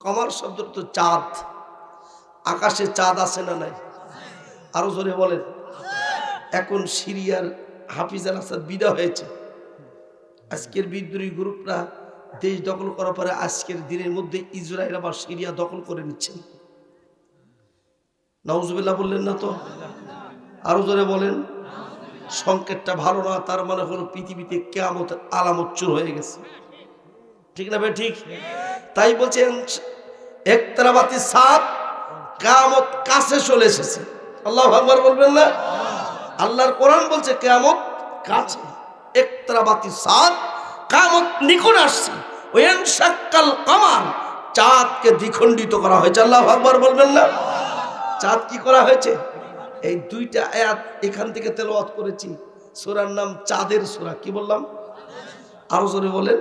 কমার শব্দ তো চাঁদ। আকাশে চাঁদ আছে না নাই? আরও জোরে বলেন। এখন সিরিয়ার হাফিজ আল আসাদ বিদা হয়েছে। আজকের বিদ্রোহী গ্রুপরা দেশ দখল করার পরে আজকের দিনের মধ্যে ইসরায়েল আবার সিরিয়া দখল করে নিচ্ছেন নওজুবিল্লাহ বললেন না তো? আরও জোরে বলেন। সংকেতটা ভালো না, তার মানে হলো পৃথিবীতে কেয়ামত আলামত চুর হয়ে গেছে। ঠিক না ভাই, ঠিক? তাই বলছেন একতারাবাতি সাত কেয়ামত কাছে চলে এসেছে। আল্লাহ আকবার বলবেন না? আল্লাহর কোরআন বলছে, কেয়ামত কাছে। একতারাবাতি সাত কেয়ামত নিকট আসছে। ওয়েন সাক্কাল কামার, চাঁদকে দ্বিখণ্ডিত করা হয়েছে। আল্লাহ আকবার বলবেন না? চাঁদ কি করা হয়েছে? এই দুইটা আয়াত এখান থেকে তেলাওয়াত করেছি। সূরার নাম চাঁদের সূরা, কি বললাম? আরও জোরে বলেন।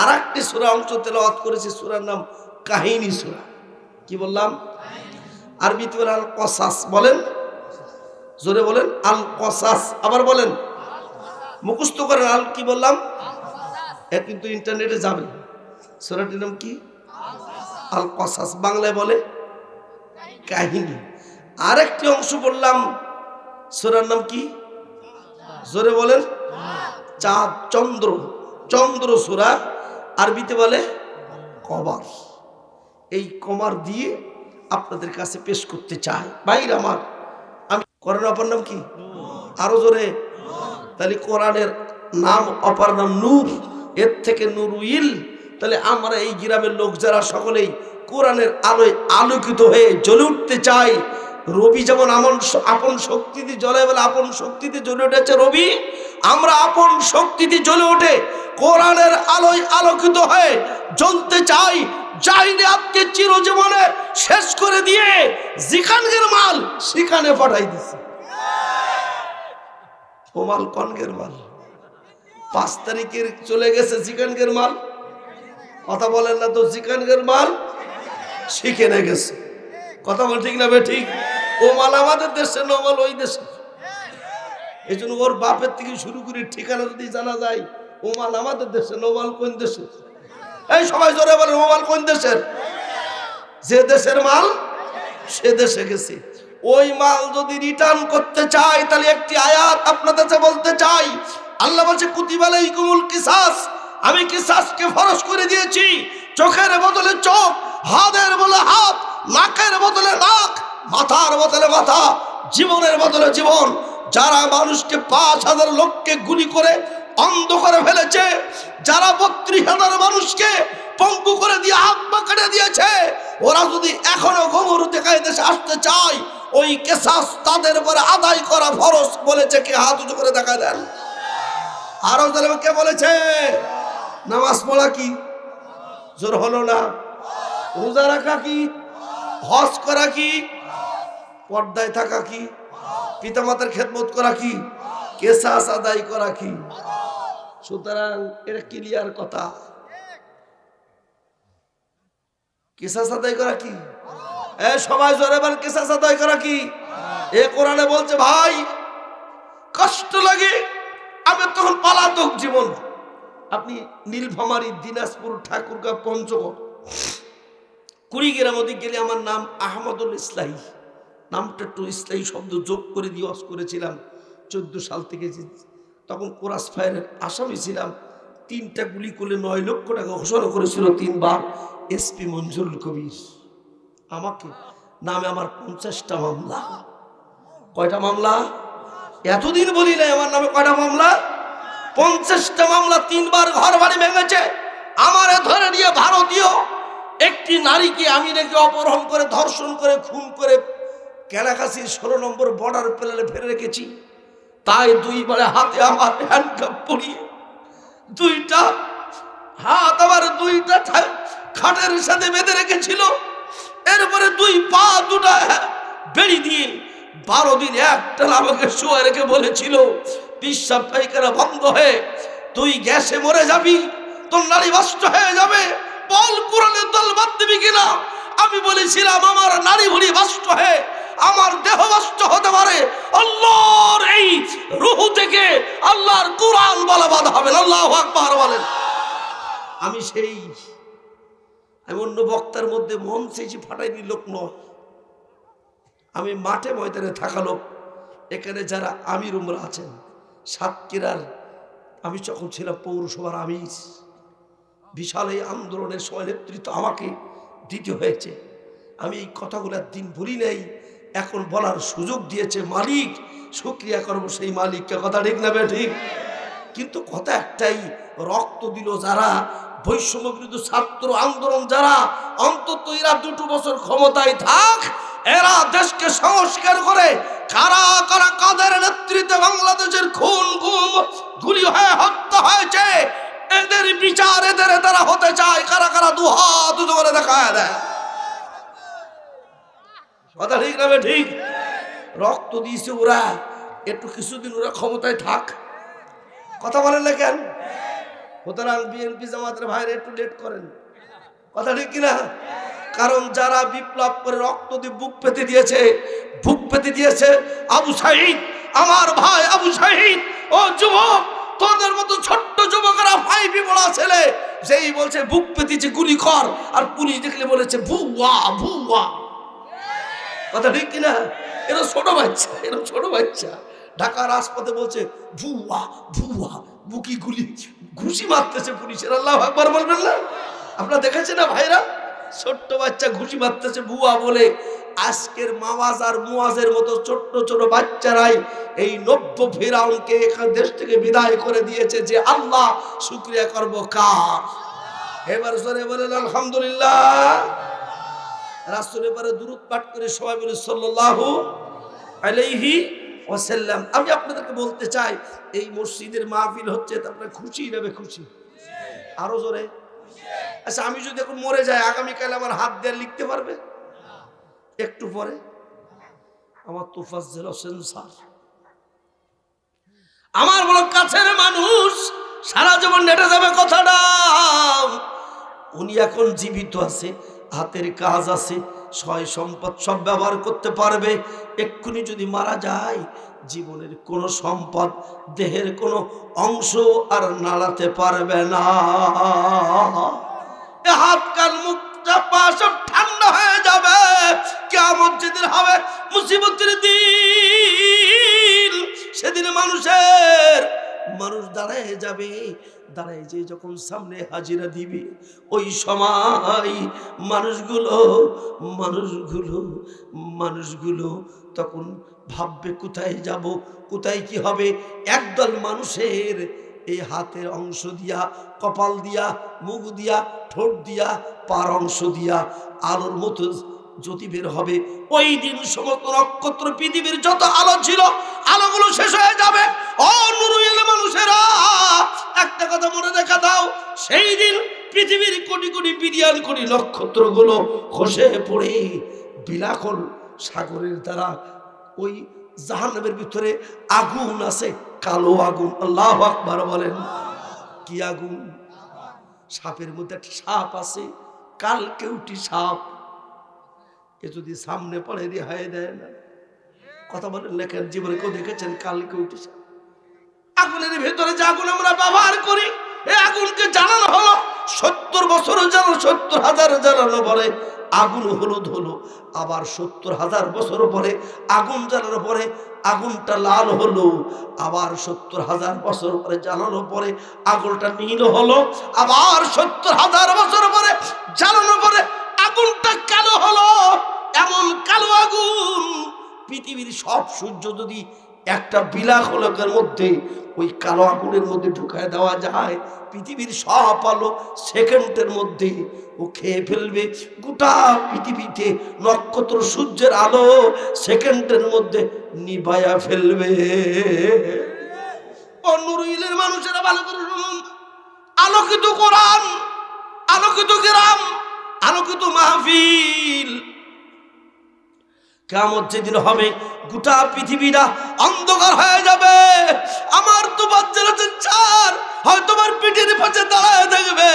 আর একটি সূরা অংশ তেলাওয়াত করেছি, সুরার নাম কাহিনী সূরা। কি বললাম? আরবিতে বলে আল কসাস বলেন? জোরে বলেন আল কসাস আবার বলেন। মুখস্থ করেন, আল কি বললাম? এ কিন্তু ইন্টারনেটে যাবে। সূরাটির নাম কি? আল কসাস বাংলায় বলে কাহিনী। আরেকটি অংশ বললাম, সুরার নাম কি? জোরে বলেন, চাঁদ, চন্দ্র। চন্দ্র সূরা আরবিতে বলে কবার এই কমার দিয়ে আপনাদের কাছে পেশ করতে চাই। বাইর আমার, আমি কোরআন অপার নাম কি? আরও জোরে। তাহলে কোরআনের নাম, অপর নাম নূর, এর থেকে নুরুইল তাহলে আমরা এই গ্রামের লোক যারা, সকলেই কোরআনের আলোয় আলোকিত হয়ে জ্বলে উঠতে চাই। রবি যেমন আমন আপন শক্তিতে জ্বলে বলে আপন শক্তিতে জ্বলে উঠেছে রবি, আমরা আপন শক্তিতে জ্বলে ওঠে কোরআনের আলোয় আলোকিত হয়ে জ্বলতে চাই। চাইলে আজকে চিরজীবনে শেষ করে দিয়ে যেখানকার মাল সেখানে পাঠাই দিছে। ও মাল কনকের মাল। পাঁচ তারিখের চলে গেছে চিকেনকের মাল। কথা বলেন না তো চিকেনকের মাল শিখে গেছে। কথা বল ঠিক না বে ঠিক? ও মাল আমাদের দেশে নো মাল ওই দেশে। এই জন্য ওর বাপের থেকে শুরু করে ঠিকানা যদি জানা যায়, ও মাল আমাদের দেশে নো মাল কোন দেশে? এই সবাই জোরে বলে ও মাল কোন দেশের? যে দেশের মাল, সে দেশে গেছে। ওই মাল যদি রিটার্ন করতে চাই তাহলে একটি আয়াত আপনাদের বলতে চাই। আল্লাহ বলছে কুতিবালাই কুমুল কিসাস, আমি কিসাসকে ফরজ করে দিয়েছি। চোখের বদলে চোখ, হাতের বলে হাত, নাকের বদলে নাক। মাথার বদলে মাথা, জীবনের বদলে জীবন। যারা মানুষকে পাঁচ হাজার লোককে গুলি করে অন্ধ করে ফেলেছে, যারা বত্রিশ হাজার মানুষকে পঙ্গু করে দিয়ে হাত পা কেটে দিয়েছে, ওরা যদি এখনও গমরু দেখায় দেশে আসতে চায়, ওই কেসাস তাদের উপরে আদায় করা ফরজ বলেছে, কে হাত উঁচু করে দেখা দেন। আরও তাহলে কে বলেছে? নামাজ পড়া কি? জোর হলো না। রোজা রাখা কি? হজ করা কি? পর্দায় থাকা কি? পিতামাতার খেদমত করা কি? কেসাস আদায় করা কি? সুতরাং এটা ক্লিয়ার কথা। কেসাস আদায় করা কি? এ, সবাই জোরে বল কেসাস আদায় করা কি? এ কোরআনে বলছে, ভাই, কষ্ট লাগে, আমি তখন পালাতক জীবন। আপনি নীলফামারী, দিনাজপুর, ঠাকুরগাঁ, পঞ্চগড়, কুড়িগ্রাম ওদিক গেলে আমার নাম আহমদুল ইসলাহি। নামটা একটু ইসলাহি শব্দ যোগ করে দিয়ে অস করেছিলাম। চোদ্দ সাল থেকে তখন কোরাস ফায়ারের আসামি ছিলাম। তিনটা গুলি করলে নয় লক্ষ টাকা ঘোষণা করেছিল তিনবার এসপি মঞ্জুরুল কবির। আমাকে নামে আমার পঞ্চাশটা মামলা। কয়টা মামলা? এতদিন বলি নাই আমার নামে কয়টা মামলা? পঞ্চাশটা মামলা তিনবার ঘর বাড়ি ভেঙেছে। আমার ধরে নিয়ে ভারতীয় একটি নারীকে আমি নাকি অপহরণ করে, ধর্ষণ করে, খুন করে কেলাকাশি ষোলো নম্বর বর্ডার প্লেনে ফেলে রেখেছি। তাই দুইবারে হাতে আমার হ্যান্ডকাপ পরিয়ে দুইটা হাত আবার দুইটা খাটের সাথে বেঁধে রেখেছিল। এরপরে দুই পা দুটা বেড়ি দিয়ে বারো দিন একটা আমাকে শুয়ে রেখে বলেছিল পিসাব পাইকারা বন্ধ হয়ে তুই গ্যাসে মরে যাবি, তোর নারী বাষ্ট হয়ে যাবে, বল কোরআনের দল বাদ দিবি কিনা? আমি বলেছিলাম, আমার নারী ভুড়ি বাষ্ট হয়ে আমার দেহ বাষ্ট হতে পারে। আল্লাহর এই রুহু থেকে আল্লাহর কোরআন বলা বাধা হবে। আল্লাহ আকবার বলেন। আমি সেই, আমি অন্য বক্তার মধ্যে মন চেয়েছি ফাটাইনি লোক নয়। আমি মাঠে ময়দানে থাকা লোক। এখানে যারা আমির উমরা আছেন, সাতক্ষীরার আমি যখন ছিলাম পৌরসভার আমির, বিশাল এই আন্দোলনের সময় নেতৃত্ব আমাকে দিতে হয়েছে। আমি এই কথাগুলো দিন ভুলি নেই। এখন বলার সুযোগ দিয়েছে মালিক। শুক্রিয়া করব সেই মালিককে, কথা ঠিক না ঠিক? কিন্তু কথা একটাই, রক্ত দিল যারা, বৈষম্য বিরুদ্ধে ছাত্র আন্দোলন যারা, অন্তত এরা দুটো বছর ক্ষমতায় থাক, এরা দেশকে সংস্কার করে, কারা কারা কাদের নেতৃত্বে বাংলাদেশের খুন গুম গুলি হয়ে হত্যা হয়েছে, এদের বিচার এদের দ্বারা হতে চায়, কারা কারা দু হাত উঁচু করে দেখায় দেয়। কথা ঠিক না ঠিক? রক্ত দিয়েছে ওরা। একটু কিছুদিন ওরা ক্ষমতায় থাক। কথা বলেন না কেন? সুতরাং বিএনপি জামাতের ভাইরা একটু লেট করেন। কথা ঠিক কিনা? কারণ যারা বিপ্লব করে রক্ত দিয়ে বুক পেতে দিয়েছে, বুক পেতে দিয়েছে আবু সাহিদ আমার ভাই আবু সাহিদ ও যুবক, তোদের মতো ছোট্ট যুবকেরা ফাইভি বড়া ছেলে, যেই বলছে, বুক পেতেছে গুলি কর। আর পুলিশ দেখলে বলেছে, ভুয়া ভুয়া। কথা ঠিক কিনা? এরা ছোট বাচ্চা এরা ছোট বাচ্চা। ঢাকার রাজপথে বলছে, ভুয়া ভুয়া, বুকি গুলি, ঘুষি মারতেছে পুলিশের। আল্লাহ একবার বলবেন না? আপনারা দেখেছেন না ভাইরা? ছোট্ট বাচ্চা ঘুষি মারতেছে ভুয়া বলে। আজকের মাওয়াজ আর মুয়াজের মতো ছোট্ট, ছোট বাচ্চারাই এই নব্য ফেরাউনকে এখান দেশ থেকে বিদায় করে দিয়েছে যে আল্লাহ শুক্রিয়া করব কার? এবার সরে বলেন, আলহামদুলিল্লাহ। রাসুলের পরে দূরত পাঠ করে সবাই বলে, সাল্লাল্লাহু আলাইহি ওয়াসাল্লাম। আমি আপনাদেরকে বলতে চাই, এই মসজিদের মাহফিল হচ্ছে আপনার খুশি নেবে খুশি আরও জোরে। আচ্ছা আমি যদি এখন মরে যাই, আগামীকাল আমার হাত দিয়ে লিখতে পারবে? একটু পরে। আমার তোফাজ্জেল হোসেন স্যার। আমার বড় কাছের মানুষ, সারা জীবন নেটে যাবে কথাটা। উনি এখন জীবিত আছে। হাতের কাজ আছে, সয় সম্পদ সব ব্যবহার করতে পারবে। এক্ষুনি যদি মারা যায়, জীবনের কোনো সম্পদ, দেহের কোনো অংশ আর নাড়াতে পারবে না। হাত কান মুখ সব ঠান্ডা হয়ে যাবে। কেমন যেদিন হবে, মুসিবতের দিন, সেদিন মানুষের মানুষ দাঁড়ায় যাবে, দাঁড়ায় যে যখন সামনে হাজিরা দিবে, ওই সময় মানুষগুলো মানুষগুলো মানুষগুলো তখন ভাববে, কোথায় যাব, কোথায় কি হবে? একদল মানুষের এই হাতের অংশ দিয়া, কপাল দিয়া, মুখ দিয়া, ঠোঁট দিয়া, পার অংশ দিয়া আলোর মতো জ্যোতি বের হবে। ওই দিন সমস্ত নক্ষত্র পৃথিবীর যত আলো ছিল, আলোগুলো শেষ হয়ে যাবে। নুরুইল মানুষেরা, একটা কথা মনে দেখা দাও, সেই দিন পৃথিবীর কোটি কোটি বিলিয়ন কোটি নক্ষত্রগুলো খসে পড়ে বিলাকল সাগরের দ্বারা ওই জাহান্নামের ভিতরে আগুন আছে, কালো আগুন, আল্লাহ আকবার বলেন। কি আগুন? সাপের মধ্যে একটা সাপ আছে কাল কেউটি সাপ, এ যদি সামনে পড়ে রেহাই দেয় না। কথা বলেন লেখেন জীবনে কেউ দেখেছেন কাল কেউটি সাপ? আগুনের ভেতরে যে আগুন আমরা ব্যবহার করি, এই আগুনকে জ্বালানো হলো। সত্তর বছর জ্বালো সত্তর হাজার জ্বালানো পরে আগুন হলুদ হলো। আবার সত্তর হাজার বছর পরে আগুন জ্বালানোর পরে আগুনটা লাল হলো। আবার সত্তর হাজার বছর পরে জ্বালানো পরে আগুনটা নীল হলো। আবার সত্তর হাজার বছর পরে জ্বালানো পরে আগুনটা কালো হলো। এমন কালো আগুন, পৃথিবীর সব সূর্য যদি একটা বিলাস লোকের মধ্যে ওই কালো আগুনের মধ্যে ঢুকায় দেওয়া যায়। পৃথিবীর সব আলো সেকেন্ডের মধ্যে ও খেয়ে ফেলবে। গোটা পৃথিবীতে নক্ষত্র সূর্যের আলো সেকেন্ডের মধ্যে নিবায়া ফেলবে। অন্যরইলের মানুষেরা ভালো করে শুনুন। আলোকিত কোরআন, আলোকিত গ্রাম আলোকিত মাহফিল। কেমন যেদিন হবে, গোটা পৃথিবীটা অন্ধকার হয়ে যাবে। আমার তো বাচ্চারা চার, হয়তো আমার পিঠের পাশে দাঁড়ায় থাকবে।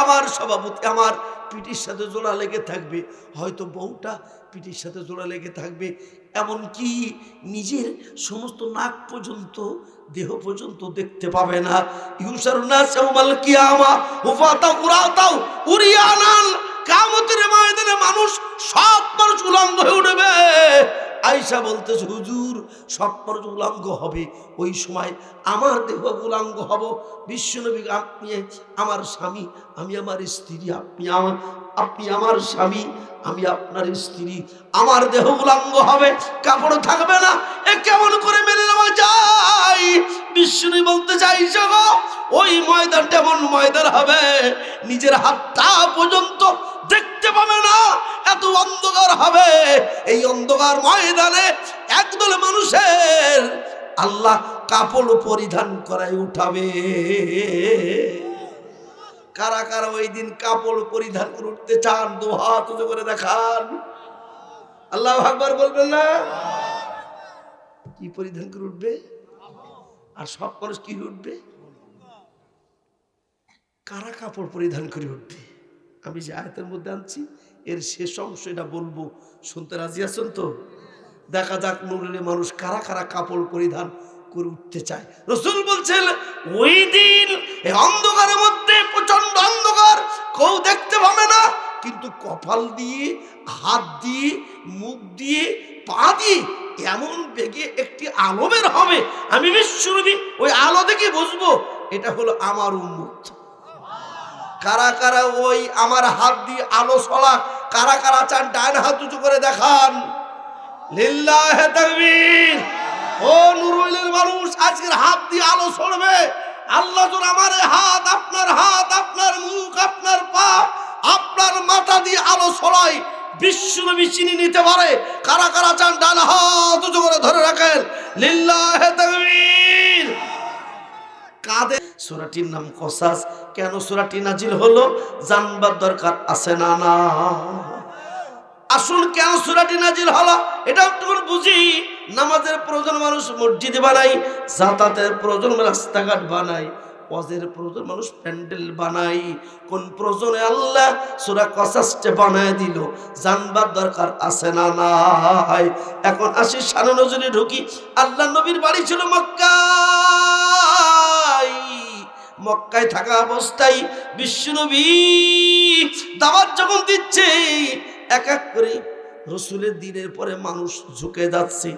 আমার সভাপতি আমার পিঠির সাথে জোড়া লেগে থাকবে, হয়তো বউটা পিঠির সাথে জোড়া লেগে থাকবে। এমনকি নিজের সমস্ত নাক পর্যন্ত, দেহ পর্যন্ত দেখতে পাবে না। ইউসার না সেমাল কিয়ামা হুফাতাও উড়াতাও উড়িয়ানাল কামতের ময়দানে মানুষ, সব মানুষ উলঙ্গ হয়ে উঠবে। আয়সা বলতেছে, হুজুর, সব মানুষ উলঙ্গ হবে। ওই সময় আমার দেহ উলঙ্গ হব। বিশ্বনবী, আপনি, আমার স্বামী, আমি আমার স্ত্রী, আপনি আমার আপনি আমার স্বামী, আমি আপনার স্ত্রী। আমার দেহ উলঙ্গ হবে, কাপড় থাকবে না। এ কেমন করে মেনে নেওয়া যায়? বিষ্ণু বলতে চাই ওই ময়দানটা এমন ময়দান হবে, নিজের হাতটা পর্যন্ত এত অন্ধকার হবে? এই অন্ধকার ময়দানে একদল মানুষের আল্লাহ কাপড় পরিধান করায় উঠাবে। কারা কারা ওই দিন কাপড় পরিধান করে উঠতে চান? দু হাত উঁচু করে দেখান। আল্লাহ আকবার বলবেন না? কি পরিধান করে উঠবে? আর সব মানুষ কি উঠবে? কারা কাপড় পরিধান করে উঠবে? আমি যে আয়তের মধ্যে আনছি এর শেষ অংশ এটা বলব। শুনতে রাজি আছেন তো? দেখা যাক নুরুলে মানুষ কারা কারা কাপড় পরিধান করে উঠতে চায়। রসুল বলছেন, ওই দিন অন্ধকারের মধ্যে প্রচণ্ড অন্ধকার, কেউ দেখতে পাবে না। কিন্তু কপাল দিয়ে, হাত দিয়ে, মুখ দিয়ে, পা দিয়ে এমন বেগে একটি আলো বের হবে। আমি বিশ্বরবি ওই আলো দেখে বুঝব, এটা হলো আমার উন্মুখ কারা কারা ওই আমার হাত দিয়ে আলো সলা কারা কারা চান ডান হাত উঁচু করে দেখান। লিল্লাহে তাকবীর। ও নুরুলের মানুষ, আজকের হাত দিয়ে আলো ছড়বে। আল্লাহ তোর আমার হাত, আপনার হাত, আপনার মুখ, আপনার পা, আপনার মাথা দিয়ে আলো ছড়াই বিশ্বনবী চিনি নিতে পারে। কারা কারা চান ডান হাত উঁচু করে ধরে রাখেন। লিল্লাহে তাকবীর। কাঁদে সুরাটির নাম কসাস। কেন সুরাটি নাজিল হলো? জানবার দরকার আছে না না। আসুন কেন সুরাটি নাজিল হলো? বুঝি। নামাজের প্রয়োজন মানুষ বানাই যাতায়াতের প্রয়োজন রাস্তাঘাট বানাই ওয়াজের প্রয়োজন মানুষ প্যান্ডেল বানাই কোন প্রয়োজনে আল্লাহ সুরা কসাসটে বানায় দিল? জানবার দরকার আছে না নাই এখন আসি সানো নজরে ঢুকি। আল্লাহ নবীর বাড়ি ছিল মক্কায় মক্কায় থাকা অবস্থায় বিশ্বনবী দাওয়াত যখন দিচ্ছে, এক এক করে রসুলের দিনের পরে মানুষ ঝুঁকে যাচ্ছে।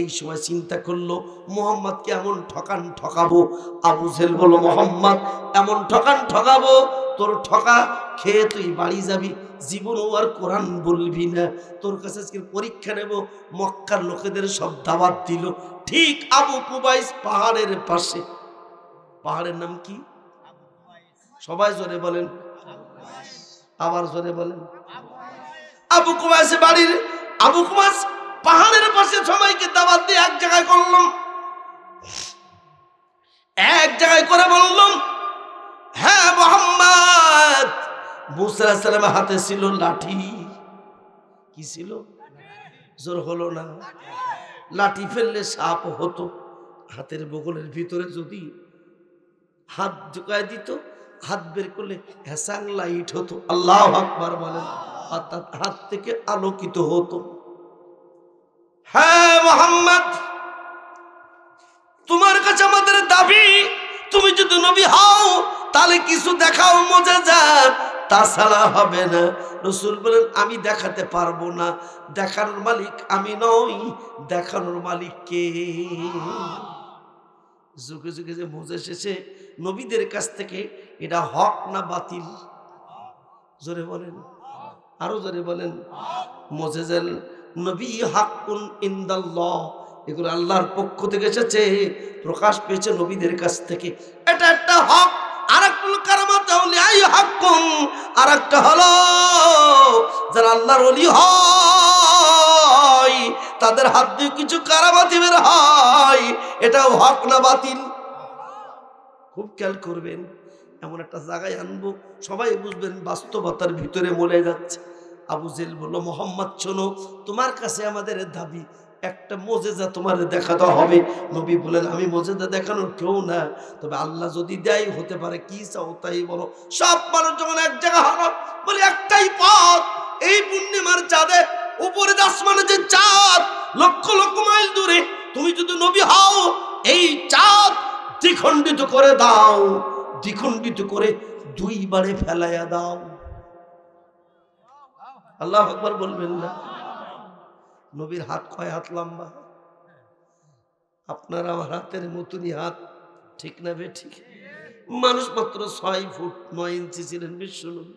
এই সময় চিন্তা করল মোহাম্মদকে এমন ঠকান ঠকাবো? আবু জেল বলো মোহাম্মদ, এমন ঠকান ঠকাবো? তোর ঠকা খেয়ে তুই বাড়ি যাবি। জীবনও আর কোরআন বলবি না। তোর কাছে আজকে পরীক্ষা নেব। মক্কার লোকেদের সব দাওয়াত দিল। ঠিক আবু কুবাইস পাহাড়ের পাশে। পাহাড়ের নাম কি? সবাই জোরে বলেন। আবার জোরে বলেন। আবু কুমাসে বাড়ির, আবু কুমাস পাহাড়ের পাশে সবাইকে দাওয়াত দিয়ে এক জায়গায় করলাম। এক জায়গায় করে বললাম হ্যাঁ মোহাম্মদ! মুসা হাতে ছিল লাঠি। কি ছিল? জোর হলো না। লাঠি ফেললে সাপ হতো। হাতের বগলের ভিতরে যদি হাত ঢুকায় দিত, হাত বের করলে হ্যাসাং লাইট হতো। আল্লাহ আকবার বলেন অর্থাৎ হাত থেকে আলোকিত হতো। হ্যাঁ মোহাম্মদ, তোমার কাছে আমাদের দাবি, তুমি যদি নবী হও, তাহলে কিছু দেখাও মজা যা তাছাড়া হবে না। রসুল বলেন, আমি দেখাতে পারব না। দেখানোর মালিক আমি নই, দেখানোর মালিক কে? যুগে যুগে যে মজা এসেছে নবীদের কাছ থেকে এটা হক না বাতিল? জোরে বলেন। আরও জোরে বলেন। মোজেজেল নবী হাক্কুন ইন্দাল্লাহ, এগুলো আল্লাহর পক্ষ থেকে এসেছে, প্রকাশ পেয়েছে নবীদের কাছ থেকে। এটা একটা হক আর একটা হলো তাদের হাত দিয়ে কিছু কারামাতি বের হয়, এটাও হক না বাতিল? খুব খেয়াল করবেন, এমন একটা জায়গায় আনব, সবাই বুঝবেন বাস্তবতার ভিতরে মরে যাচ্ছে। আবু জেল বলল, মোহাম্মদ, শোনো, তোমার কাছে আমাদের দাবি, একটা মজেজা তোমার দেখাতে হবে। নবী বলেন আমি মজেজা দেখানোর কেউ না তবে আল্লাহ যদি দেয়, হতে পারে, কি চাও তাই বলো। সব মানুষ যখন এক জায়গা হলো, বলে, একটাই পথ, এই পূর্ণিমার চাঁদে, উপরে আসমানে যে চাঁদ, লক্ষ লক্ষ মাইল দূরে, তুমি যদি নবী হও, এই চাঁদ দ্বিখণ্ডিত করে দাও, দ্বিখণ্ডিত করে দুইবারে ফেলাইয়া দাও। আল্লাহ আকবার বলবেন না। নবীর হাত কয় হাত লম্বা? আপনার আমার হাতের মতনই হাত, ঠিক না বে ঠিক? মানুষ মাত্র ছয় ফুট নয় ইঞ্চি ছিলেন বিশ্ব নবী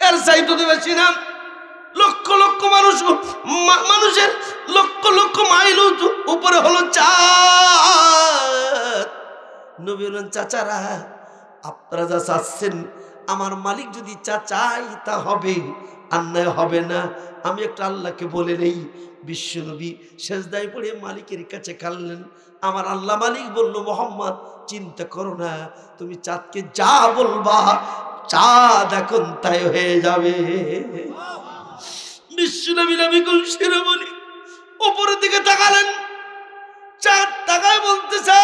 এর চাইতে বেশি না। লক্ষ লক্ষ মানুষ মানুষের লক্ষ লক্ষ মাইল উপরে হলো চাঁদ নবী বললেন চাচারা, আপনারা যা চাচ্ছেন, আমার মালিক যদি চা চাই তা হবে, অন্যায় হবে না। আমি একটা আল্লাহকে বলে নেই। বিশ্বনবী শেষদায় পড়ে মালিকের কাছে কানলেন আমার আল্লাহ মালিক বলল, মোহাম্মদ, চিন্তা করো না, তুমি চাঁদকে যা বলবা, চাঁদ এখন তাই হয়ে যাবে। বিশ্বনবী নবী গুলশির বলি উপরের দিকে তাকালেন, চাঁদ তাকায় বলতেছে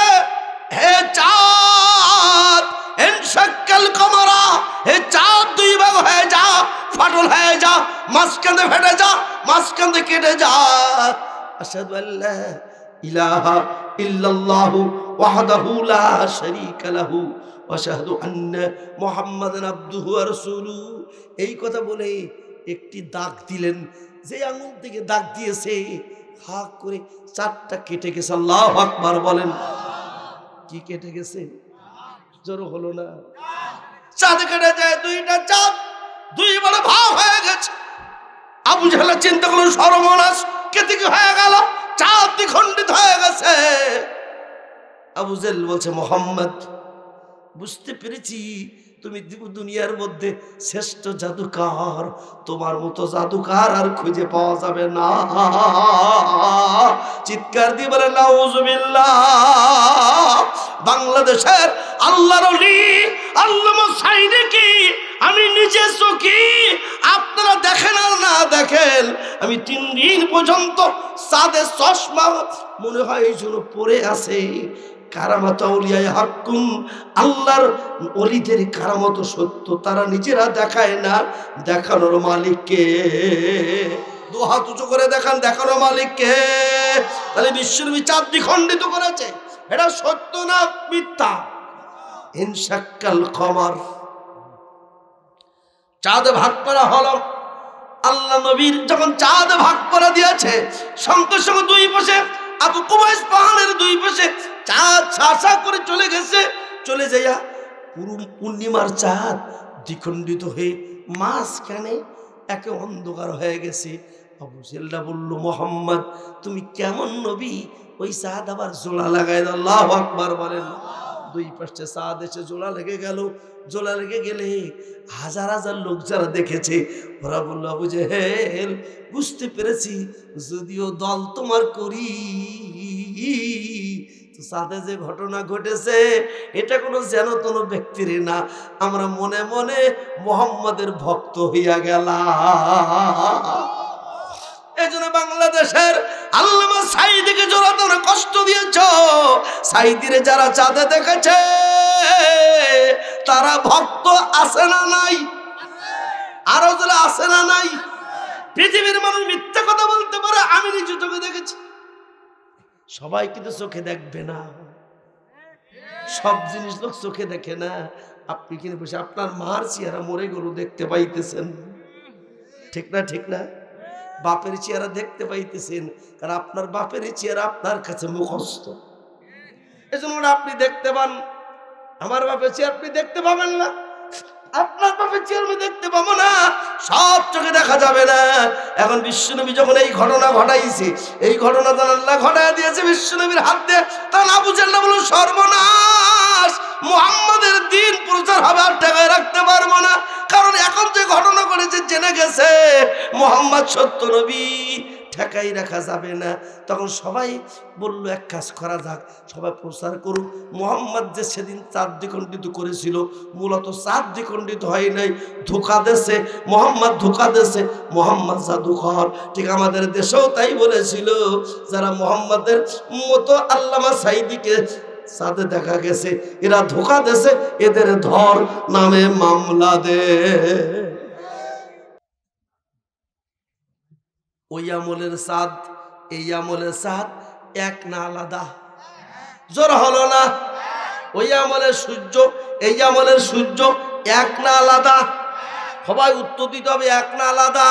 হে চাঁদ এনশাক্কাল কমরা হে চাঁদ দুই ভাগ হয়ে যা, ফাটল হয়ে যা, মাঝখানে ফেটে যা, মাঝখানে কেটে যা। আশহাদু আল্লা ইলাহা ইল্লাল্লাহু ওয়াহদাহু লা শারীকা লাহু ওয়া আশহাদু আন্না মুহাম্মাদান আবদুহু ওয়া রাসূলুহু। এই কথা বলে একটি দাগ দিলেন, যে আঙুল থেকে দাগ দিয়েছে হাক করে চারটা কেটে গেছে, আল্লাহ আকবার বলেন। কি কেটে গেছে? জোর হলো না। চাঁদ কেটে যায় দুইটা চাঁদ, দুই বড় ভাব হয়ে গেছে। আবু জাহেলের চিন্তা করল সর্বনাশ কেটে কি হয়ে গেল? চাঁদ দ্বিখণ্ডিত হয়ে গেছে। আবু জেল বলছে, মোহাম্মদ, বুঝতে পেরেছি তুমি দুনিয়ার মধ্যে শ্রেষ্ঠ জাদুকার। তোমার মতো জাদুকার আর খুঁজে পাওয়া যাবে না। চিৎকার দিয়ে বলে, নাউজুবিল্লাহ। বাংলাদেশের আল্লাহর আল্লামা কি? আমি নিজে চোখি আপনারা দেখেন আর না দেখেন। আমি তিন দিন পর্যন্ত সাদে চশমা মনে হয় এই জন্য পড়ে আছে। কারামত উলিয়ায় হাক্কুম, আল্লাহর কারামত সত্য, তারা নিজেরা দেখায় না, দেখানোর মালিককে। দু হাত উঁচু করে দেখান দেখানো মালিককে। তাহলে বিশ্বনবী চাঁদ দ্বিখণ্ডিত করেছে। এটা সত্য না মিথ্যা? ইনশাক্কাল কমার। চাঁদ ভাগ করা হলো। আল্লাহ নবীর যখন চাঁদ ভাগ করে দিয়েছে, সঙ্গে সঙ্গে দুই পাশে আবু কুবাইস পাহাড়ের দুই পাশে চাঁদ ছাসা করে চলে গেছে। চলে যাইয়া পুরো পূর্ণিমার চাঁদ দ্বিখণ্ডিত হয়ে মাঝখানে একে অন্ধকার হয়ে গেছে। আবু সেল্লা বলল, মোহাম্মদ, তুমি কেমন নবী? ওই চাঁদ আবার জোড়া লাগাই আল্লাহ আকবার বলেন। দুই পাশে চাঁদ এসে জোড়া লেগে গেল। জোড়া লেগে গেলে হাজার হাজার লোক যারা দেখেছে, ওরা বলল, আবু জেহেল, বুঝতে পেরেছি, যদিও দল তোমার করি সাথে যে ঘটনা ঘটেছে, এটা কোনো যেন কোনো ব্যক্তির না। আমরা মনে মনে মোহাম্মদের ভক্ত হইয়া গেলাম। এই জন্য বাংলাদেশের আল্লামা সাইদিকে জোড়া তোমরা কষ্ট দিয়েছ সাইদিরে যারা চাঁদে দেখেছে, তারা ভক্ত আছে না নাই? আরও যারা আছে না নাই? পৃথিবীর মানুষ মিথ্যা কথা বলতে পারে, আমি নিজে চোখে দেখেছি। সবাই কিন্তু চোখে দেখবে না। সব জিনিস লোক চোখে দেখে না। আপনি কিন্তু বসে আপনার মার চেহারা মরে গরু দেখতে পাইতেছেন। ঠিক না ঠিক না? বাপের চেহারা দেখতে পাইতেছেন, কারণ আপনার বাপের চেহারা আপনার কাছে মুখস্থ। এজন্য আপনি দেখতে পান, আমার বাপের চেয়ার আপনি দেখতে পাবেন না। আপনার বাপের চেয়ার আমি দেখতে পাবো না, সব চোখে দেখা যাবে না। এখন বিশ্বনবী যখন এই ঘটনা ঘটাইছে, এই ঘটনা তো আল্লাহ ঘটায় দিয়েছে বিশ্বনবীর হাত দিয়ে। তখন আবু জাল্লাহ বলল সর্বনাশ মুহাম্মাদের দিন প্রচার হবে আর ঠেকায় রাখতে পারব না। কারণ এখন যে ঘটনা করেছে জেনে গেছে, মোহাম্মদ সত্য নবী ঠেকাই রাখা যাবে না। তখন সবাই বলল, এক কাজ করা যাক, সবাই প্রচার করুক। মোহাম্মদ যে সেদিন চাঁদ দ্বিখণ্ডিত করেছিল, মূলত চাঁদ দ্বিখণ্ডিত হয় নাই, ধোকা দেশে মোহাম্মদ ধোকা দেশে মোহাম্মদ জাদুঘর ঠিক আমাদের দেশেও তাই বলেছিল, যারা মোহাম্মদের মতো আল্লামা সাইদিকে সাথে দেখা গেছে, এরা ধোকা দেশে এদের ধর নামে মামলা দে। ওই আমলের সাদ এই আমলের সাদ এক না আলাদা। জোর হলো না? ওই আমলের সূর্য, এই আমলের সূর্য এক না আলাদা। সবাই উত্তর দিতে হবে, এক না আলাদা।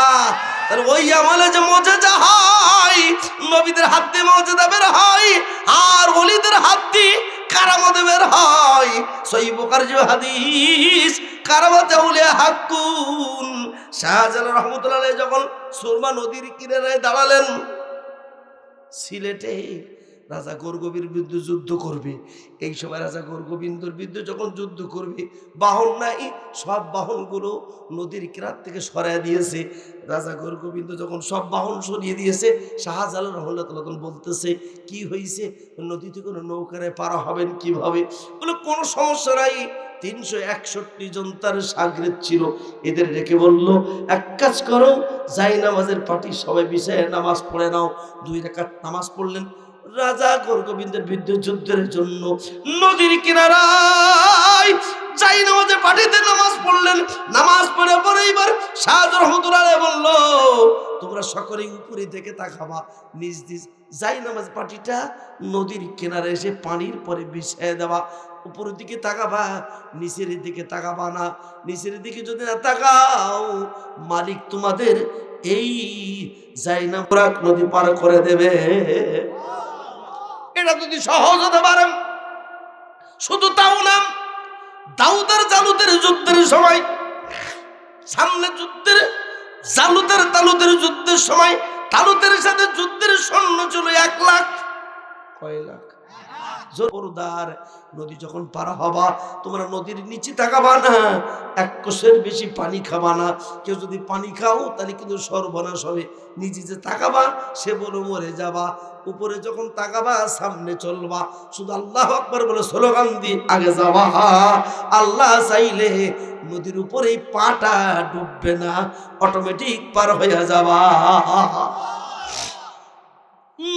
ওই আমলে যে মজেজা নবীদের হাত বের হয়, আর অলিদের হাত দিয়ে বের হয়। শাহজালাল রহমতুল্লাহ যখন সুরমা নদীর কিনারায় দাঁড়ালেন, সিলেটে রাজা গোরগোবির বিরুদ্ধে যুদ্ধ করবে। এই সময় রাজা গোরগোবিন্দর বিরুদ্ধে যখন যুদ্ধ করবে, বাহন নাই, সব বাহনগুলো নদীর কিনার থেকে সরাই দিয়েছে। রাজা গোরগোবিন্দ যখন সব বাহন সরিয়ে দিয়েছে, শাহজালাল রহমতুল্লাহ তখন বলতেছে, কি হয়েছে নদীতে কোনো নৌকারে পারা হবেন কীভাবে? বলে, কোনো সমস্যা নাই। তিনশো একষট্টি জন তার সাগরেদ ছিল। এদের রেখে বলল, এক কাজ করো, যাই নামাজের পার্টি সবাই বিষয়ে নামাজ পড়ে নাও। দুই রেখাত নামাজ পড়লেন। রাজা গোরগোবিন্দের বিরুদ্ধে যুদ্ধের জন্য নদীর কিনারায় যাই নামাজের পার্টিতে নামাজ পড়লেন। নামাজ পড়ে পরে এবার শাহ রহমতুল্লাহ বলল, তোমরা সকলেই উপরে থেকে তাকাবা। নিজ নিজ যাই নামাজ পার্টিটা নদীর কিনারে এসে পানির পরে বিছিয়ে দেওয়া উপরের দিকে তাকাবা, নিচের দিকে তাকাবা না। নিচের দিকে যদি না তাকাও, মালিক তোমাদের এই যাই না নদী পার করে দেবে। এটা যদি সহজ হতে পারেন, শুধু তাও না, দাউদের জালুদের যুদ্ধের সময়, সামনে যুদ্ধের জালুদের তালুদের যুদ্ধের সময়, তালুদের সাথে যুদ্ধের সৈন্য ছিল এক লাখ। কয় লাখ? জোরদার, নদী যখন পারা হবা, তোমরা নদীর নিচে তাকাবা না, এক কোষের বেশি পানি খাবা না। কেউ যদি পানি খাও, তাহলে কিন্তু সর্বনাশ হবে। নিচে যে তাকাবা, সে বলে মরে যাবা। উপরে যখন তাকাবা, সামনে চলবা। শুধু আল্লাহ আকবর বলে স্লোগান দিয়ে আগে যাবা। আল্লাহ চাইলে নদীর উপরে পাটা ডুববে না অটোমেটিক পার হয়ে যাবা।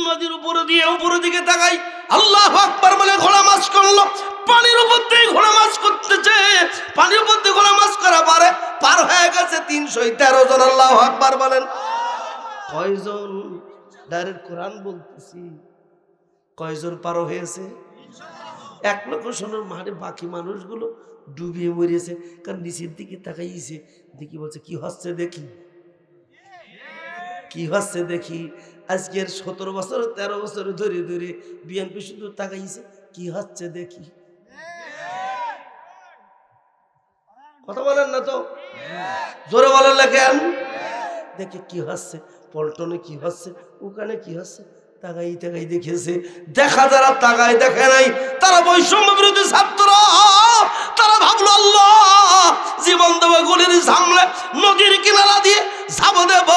নদীর উপরে দিয়ে উপরের দিকে তাকাই, আল্লাহ আকবার বলে ঘোড়া মাছ করল। পানির উপর দিয়ে ঘোড়া মাছ করতেছে। পানির উপর দিয়ে ঘোড়া মাছ করা পারে পার হয়ে গেছে তিনশো তেরো জন, আল্লাহ আকবার বলেন। কয়জন? ডাইরেক্ট কোরআন বলতেছি। কয়জন পার হয়েছে? এক লক্ষ সোনার মাঠে বাকি মানুষগুলো ডুবিয়ে মরিয়েছে কারণ নিচের দিকে তাকাইছে, দেখি বলছে, কি হচ্ছে দেখি? কি হচ্ছে দেখি? আজকের সতেরো বছর, তেরো বছর ধরে ধরে বিএনপি শুধু তাকাইছে, কি হচ্ছে দেখি? কথা বলেন না তো? জোরে বলেন না কেন? দেখে, কি হচ্ছে? পল্টনে কি হচ্ছে? ওখানে কি হচ্ছে? তাকাই তাকাই দেখেছে। দেখা যারা তাকাই দেখে নাই, তারা বৈষম্য বিরোধী ছাত্র। তারা ভাবলো, আল্লাহ, জীবন দেব গুলির সামলে নদীর কিনারা দিয়ে ঝাবো দেব।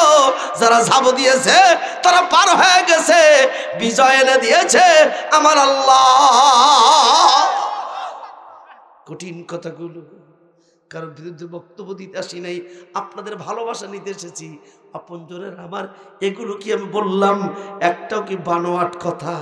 যারা ঝাবো দিয়েছে, তারা পার হয়ে গেছে, বিজয় এনে দিয়েছে আমার আল্লাহ। কঠিন কথাগুলো। কারোর বিরুদ্ধে বক্তব্য দিতে আসি নাই, আপনাদের ভালোবাসা নিতে এসেছি। আপনজনের আমার, এগুলো কি আমি বললাম? একটাও কি বানোয়াট কথা?